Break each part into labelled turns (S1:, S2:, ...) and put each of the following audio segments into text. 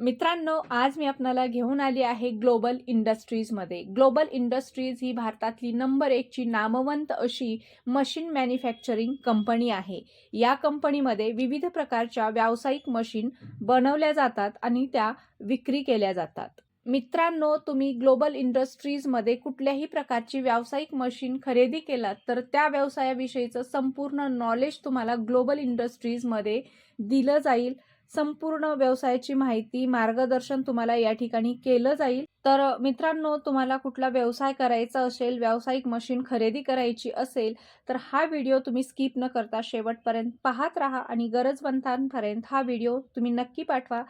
S1: मित्रांनो आज मी आपणाला घेऊन आली आहे ग्लोबल इंडस्ट्रीजमध्ये ग्लोबल इंडस्ट्रीज ही भारतातली नंबर एकची नामवंत अशी मशीन मॅन्युफॅक्चरिंग कंपनी आहे. या कंपनीमध्ये विविध प्रकारच्या व्यावसायिक मशीन बनवल्या जातात आणि त्या विक्री केल्या जातात. मित्रांनो तुम्ही ग्लोबल इंडस्ट्रीजमध्ये कुठल्याही प्रकारची व्यावसायिक मशीन खरेदी केलात तर त्या व्यवसायाविषयीचं संपूर्ण नॉलेज तुम्हाला ग्लोबल इंडस्ट्रीजमध्ये दिलं जाईल. संपूर्ण व्यवसायाची माहिती मार्गदर्शन तुम्हाला या ठिकाणी केलं जाईल. तर मित्रांनो तुम्हाला कुठला व्यवसाय करायचा असेल व्यावसायिक मशीन खरेदी करायची असेल तर हा व्हिडिओ तुम्ही स्किप न करता शेवटपर्यंत पाहत राहा आणि गरजवंतांपर्यंत हा व्हिडिओ तुम्ही नक्की पाठवा.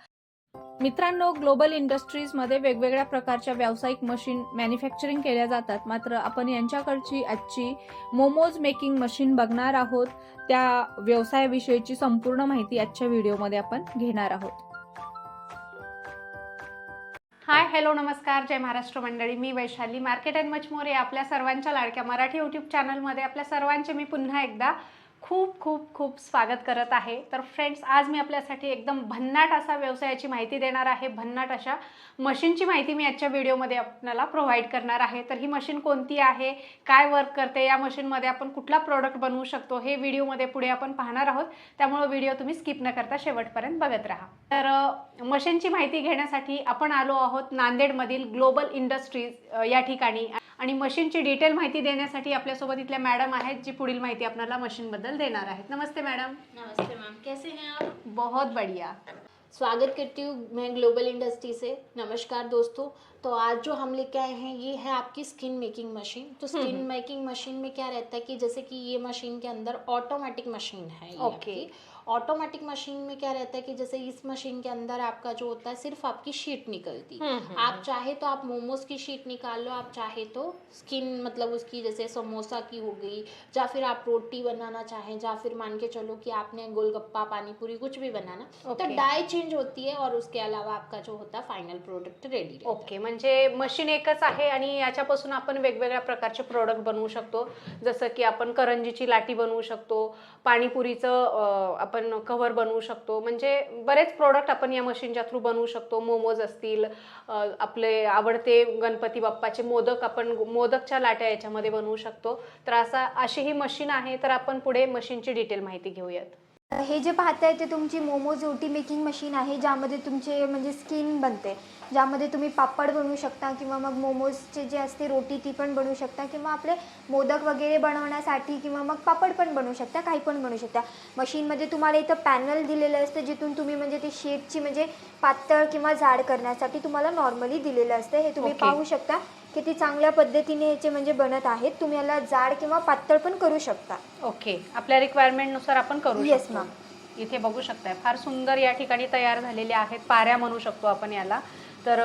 S1: मित्रांनो ग्लोबल इंडस्ट्रीजमध्ये वेगवेगळ्या प्रकारच्या व्यावसायिक मशीन मॅन्युफॅक्चरिंग केल्या जातात. मात्र आपण यांच्याकडची आजची मोमोज मेकिंग मशीन बघणार आहोत. त्या व्यवसायाविषयीची संपूर्ण माहिती आजच्या व्हिडिओमध्ये आपण घेणार आहोत.
S2: हाय हॅलो नमस्कार. जय महाराष्ट्र मंडळी. मी Vaishali market and much more आपल्या सर्वांच्या लाडक्या मराठी यूट्यूब चॅनलमध्ये आपल्या सर्वांचे मी पुन्हा एकदा खूप खूप खूप स्वागत करत आहे. तर फ्रेंड्स आज मी आपल्यासाठी एकदम भन्नाट असा व्यवसायाची माहिती देणार आहे. भन्नाट अशा मशीनची माहिती मी आजच्या व्हिडिओमध्ये आपल्याला प्रोव्हाइड करणार आहे. तर ही मशीन कोणती आहे? काय वर्क करते? या मशीनमध्ये आपण कुठला प्रोडक्ट बनवू शकतो? हे व्हिडिओमध्ये पुढे आपण पाहणार आहोत. त्यामुळे व्हिडिओ तुम्ही स्किप न करता शेवटपर्यंत बघत राहा. तर मशीनची माहिती घेण्यासाठी आपण आलो आहोत नांदेडमधील ग्लोबल इंडस्ट्रीज या ठिकाणी. आणि मशीनची डिटेल माहिती देण्यासाठी आपल्यासोबत इथल्या मॅडम आहेत जी पुढील माहिती आपल्याला मशीनबद्दल देणार आहेत. नमस्ते मॅडम.
S3: नमस्ते मैम. कैसे हैं आप?
S2: बहुत बढ़िया.
S3: स्वागत करती हूँ मैं ग्लोबल इंडस्ट्री से. नमस्कार दोस्तों. तो आज जो हम लेके आए हैं ये है आपकी स्किन मेकिंग मशीन तो स्किन
S2: हम्म।
S3: मेकिंग मशीन में क्या रहता है कि जैसे कि ये मशीन के अंदर ऑटोमेटिक मशीन है
S2: ओके।
S3: ऑटोमेटिक मशीन में क्या रहता है कि जैसे इस मशीन के अंदर आपका जो होता है सिर्फ़ आपकी शीट निकलती। है
S2: हम्म, हम्म,
S3: आप चाहे तो आप मोमोज की शीट निकाल लो आप चाहे तो स्किन मतलब उसकी जैसे समोसा की हो गई या फिर आप रोटी बनाना चाहें या फिर मान के चलो कि आपने गोलगप्पा पानी पूरी कुछ भी बनाना। तो डाई चेंज होती है और उसके अलावा आपका जो होता है फाइनल प्रोडक्ट रेडी
S2: ओके म्हणजे मशीन एकच आहे आणि याच्यापासून आपण वेगवेगळ्या प्रकारचे प्रोडक्ट बनवू शकतो. जसं की आपण करंजीची लाटी बनवू शकतो पाणीपुरीचं आपण कव्हर बनवू शकतो. म्हणजे बरेच प्रोडक्ट आपण या मशीनच्या थ्रू बनवू शकतो. मोमोज असतील आपले आवडते गणपती बाप्पाचे मोदक आपण मोदकच्या लाट्या याच्यामध्ये बनवू शकतो. तर असा अशी ही मशीन आहे तर आपण पुढे मशीनची डिटेल माहिती घेऊयात.
S4: हे जे पाहताय ते तुमची मोमोज रोटी मेकिंग मशीन आहे ज्यामध्ये तुमचे म्हणजे स्किन बनते. ज्यामध्ये तुम्ही पापड बनवू शकता किंवा मग मोमोजचे जे असते रोटी ती पण बनवू शकता किंवा आपले मोदक वगैरे बनवण्यासाठी किंवा मग पापड पण बनवू शकता काही पण बनवू शकता. मशीनमध्ये तुम्हाला इथं पॅनल दिलेलं असतं जिथून तुम्ही म्हणजे ते शेपची म्हणजे पातळ किंवा जाड करण्यासाठी तुम्हाला नॉर्मली दिलेलं असतं. हे तुम्ही. पाहू शकता. किती चांगल्या पद्धतीने ह्याचे म्हणजे बनत आहेत तुम्ही याला जाड किंवा पातळ पण करू शकता.
S2: ओके आपल्या रिक्वायरमेंटनुसार आपण करू शकतो.
S4: ma'am.
S2: इथे बघू शकताय. फार सुंदर या ठिकाणी तयार झालेल्या आहेत. पाऱ्या म्हणू शकतो आपण याला. तर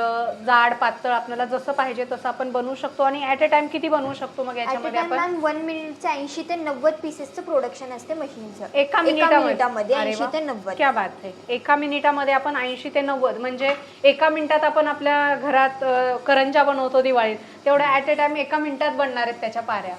S2: जाड पातळ आपल्याला जसं पाहिजे तसं आपण बनवू शकतो आणि ऍट अ टाइम किती बनवू शकतो मग याच्यामध्ये आपण?
S4: वन मिनिटचं ऐंशी ते नव्वद पीसेसचं प्रोडक्शन असते मशीनचं.
S2: एका मिनिटामध्ये.
S4: ऐंशी. ते नव्वद.
S2: क्या बात आहे एका मिनिटामध्ये आपण ऐंशी ते नव्वद म्हणजे एका मिनिटात आपण आपल्या घरात करंजा बनवतो दिवाळीत. तेवढ्या ऍट अ टाइम एका मिनिटात बनणार आहेत त्याच्या पाऱ्या.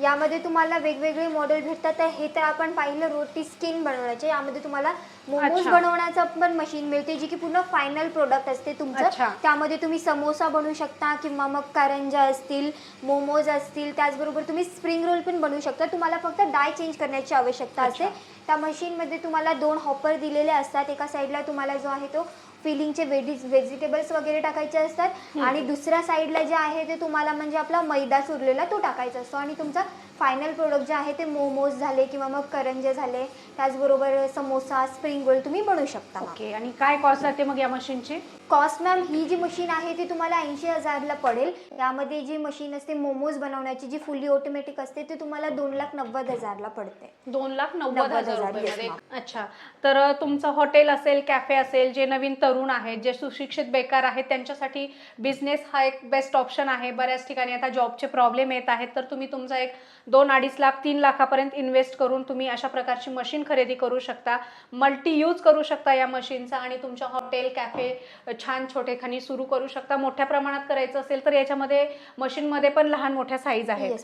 S4: यामध्ये तुम्हाला वेगवेगळे मॉडेल भेटतात. तर हे तर आपण पाहिलं रोटी स्किन बनवण्याचे. यामध्ये तुम्हाला मोमोज
S2: अच्छा.
S4: बनवण्याचं पण मशीन मिळते जी की पूर्ण फायनल प्रोडक्ट असते
S2: अच्छा.
S4: तुमचं त्यामध्ये तुम्ही समोसा बनवू शकता किंवा मग करंजा असतील मोमोज असतील. त्याचबरोबर तुम्ही स्प्रिंग रोल पण बनवू शकता. तुम्हाला फक्त डाय चेंज करण्याची आवश्यकता असते.
S2: अच्छा.
S4: त्या मशीनमध्ये तुम्हाला दोन हॉपर दिलेले असतात. एका साईडला तुम्हाला जो आहे तो फिलिंगचे वेजीज व्हेजिटेबल्स वगैरे टाकायचे असतात. आणि दुसऱ्या साईडला जे आहे ते तुम्हाला म्हणजे आपला मैदा चुरलेला तो टाकायचा असतो. आणि तुमचा फायनल प्रोडक्ट जे आहे ते मोमोज झाले किंवा मग करंजे झाले. त्याचबरोबर समोसा स्प्रिंग रोल तुम्ही बनवू शकता.
S2: ओके आणि काय कॉस्ट जाते मग या मशीनची
S4: कॉस्ट मॅम ही जी मशीन आहे ती तुम्हाला ऐंशी हजारला पडेल. यामध्ये जी मशीन असते मोमोज बनवण्याची जी फुली ऑटोमॅटिक असते ती तुम्हाला दोन लाख नव्वद हजारला पडते.
S2: दोन लाख नव्वद हजार रुपयामध्ये अच्छा तर तुमचं हॉटेल असेल कॅफे असेल जे नवीन तरुण आहेत जे सुशिक्षित बेकार आहेत त्यांच्यासाठी बिझनेस हा एक बेस्ट ऑप्शन आहे. बऱ्याच ठिकाणी आता जॉबचे प्रॉब्लेम येत आहेत. तर तुम्ही तुमचा एक दोन अडीच लाख तीन लाखापर्यंत इन्व्हेस्ट करून तुम्ही अशा प्रकारची मशीन खरेदी करू शकता. मल्टी यूज करू शकता या मशीनचा आणि तुमच्या हॉटेल कॅफे छान छोटेखानी सुरू करू शकता. मोठ्या प्रमाणात करायचं असेल तर याच्यामध्ये मशीनमध्ये पण लहान मोठ्या साईज आहेत.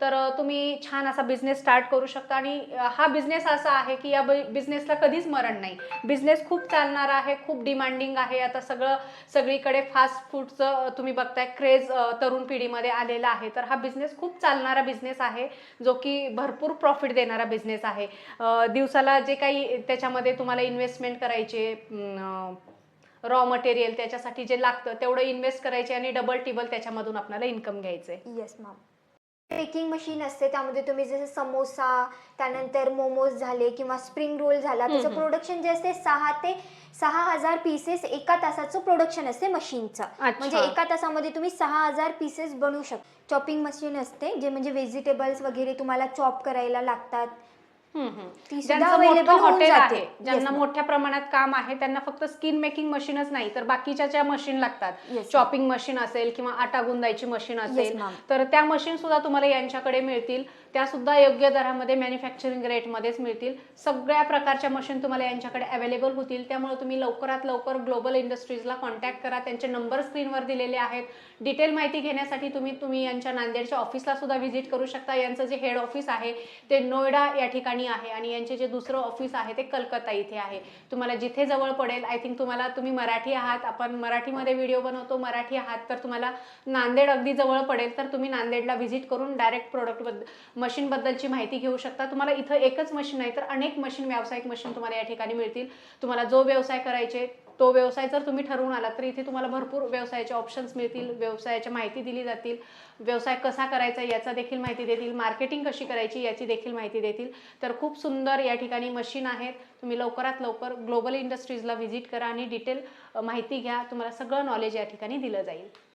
S2: तर तुम्ही छान असा बिझनेस स्टार्ट करू शकता आणि हा बिझनेस असा आहे की या बिझनेसला कधीच मरण नाही. बिझनेस खूप चालणारा आहे खूप डिमांडिंग आहे. आता सगळं सगळीकडे फास्ट फूडचं तुम्ही बघताय क्रेज तरुण पिढीमध्ये आलेला आहे. तर हा बिझनेस खूप चालणारा बिझनेस आहे. जो की भरपूर प्रॉफिट देणारा बिझनेस आहे. दिवसाला जे काही त्याच्यामध्ये तुम्हाला इन्व्हेस्टमेंट करायचे रॉ मटेरियल त्याच्यासाठी जे लागतं तेवढं इन्व्हेस्ट करायचे आणि डबल टिबल त्याच्यामधून आपल्याला इन्कम घ्यायचे
S4: येस मॅम बेकिंग मशीन असते त्यामध्ये तुम्ही जसं समोसा त्यानंतर मोमोज झाले किंवा स्प्रिंग रोल झाला त्याचं. प्रोडक्शन जे असते सहा ते सहा हजार पीसेस एका तासाचं प्रोडक्शन असते मशीनचं म्हणजे एका तासामध्ये तुम्ही सहा हजार पीसेस बनवू शकता चॉपिंग मशीन असते जे म्हणजे व्हेजिटेबल्स वगैरे तुम्हाला चॉप करायला लागतात. ती सुद्धा
S2: ज्यांचं
S4: available होऊन
S2: हॉटेल
S4: जाते.
S2: आहे
S4: Yes,
S2: ज्यांना
S4: ma'am.
S2: मोठ्या प्रमाणात काम आहे त्यांना फक्त स्किन मेकिंग मशीनच नाही तर बाकीच्या ज्या मशीन लागतात
S4: Yes,
S2: चॉपिंग मशीन असेल किंवा आटा गुंदायची मशीन असेल
S4: ma'am.
S2: तर त्या मशीन सुद्धा तुम्हाला यांच्याकडे मिळतील त्यासुद्धा योग्य दरामध्ये मॅन्युफॅक्चरिंग रेटमध्येच मिळतील. सगळ्या प्रकारच्या मशीन तुम्हाला यांच्याकडे अवेलेबल होतील. त्यामुळे तुम्ही लवकरात लवकर ग्लोबल इंडस्ट्रीजला कॉन्टॅक्ट करा. त्यांचे नंबर स्क्रीनवर दिलेले आहेत. डिटेल माहिती घेण्यासाठी तुम्ही तुम्ही यांच्या नांदेडच्या ऑफिसला सुद्धा व्हिजिट करू शकता. यांचं जे हेड ऑफिस आहे ते नोएडा या ठिकाणी आहे. आणि यांचे जे दुसरं ऑफिस आहे ते कलकत्ता इथे आहे. तुम्हाला जिथे जवळ पडेल आय थिंक तुम्हाला तुम्ही मराठी आहात. आपण मराठीमध्ये व्हिडिओ बनवतो मराठी आहात. तर तुम्हाला नांदेड अगदी जवळ पडेल तर तुम्ही नांदेडला व्हिजिट करून डायरेक्ट प्रोडक्ट मशीनबद्दलची माहिती घेऊ शकता. तुम्हाला इथं एकच मशीन नाही तर अनेक मशीन व्यावसायिक मशीन तुम्हाला या ठिकाणी मिळतील. तुम्हाला जो व्यवसाय करायचे तो व्यवसाय जर तुम्ही ठरवून आलात तर इथे तुम्हाला भरपूर व्यवसायाचे ऑप्शन्स मिळतील व्यवसायाच्या माहिती दिली जातील. व्यवसाय कसा करायचा याचा देखील माहिती देतील. मार्केटिंग कशी करायची याची देखील माहिती देतील. तर खूप सुंदर या ठिकाणी मशीन आहेत. तुम्ही लवकरात लवकर ग्लोबल इंडस्ट्रीजला व्हिजिट करा आणि डिटेल माहिती घ्या. तुम्हाला सगळं नॉलेज या ठिकाणी दिलं जाईल.